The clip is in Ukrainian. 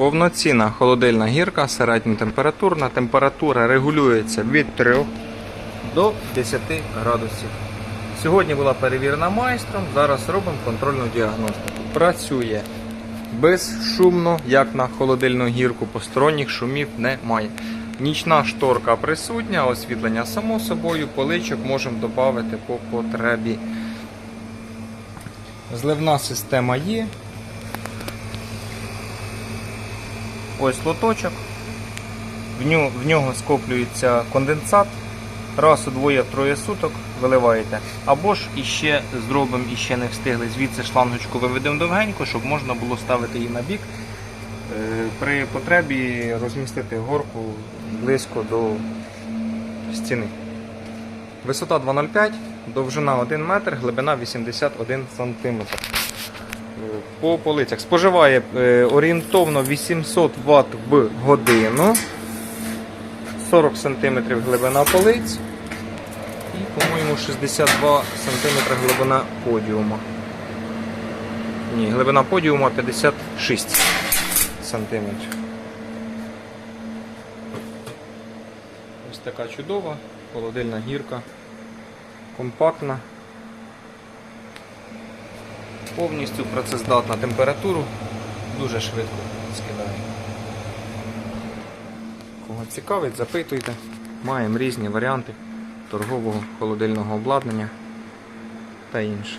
Повноцінна холодильна гірка, середньотемпературна. Температура регулюється від 3 до 10 градусів. Сьогодні була перевірена майстром, зараз робимо контрольну діагностику. Працює безшумно, як на холодильну гірку, посторонніх шумів немає. Нічна шторка присутня, освітлення само собою, поличок можемо додати по потребі. Зливна система є. Ось лоточок. В нього, скоплюється конденсат. Раз у двоє-троє суток виливаєте. Або ж іще зробимо, іще не встигли. Звідси шлангочку виведемо довгенько, щоб можна було ставити її на бік. Е, При потребі розмістити горку близько до стіни. Висота 2,05, довжина 1 метр, глибина 81 см. По полицях споживає е, орієнтовно 800 Вт в годину. 40 см глибина полиць і, по-моєму, 62 см глибина подіума. Ні, глибина подіума 56 см. Ось така чудова холодильна гірка, компактна, повністю працездатна температуру, дуже швидко скидає. Кого цікавить, запитуйте. Маємо різні варіанти торгового холодильного обладнання та інше.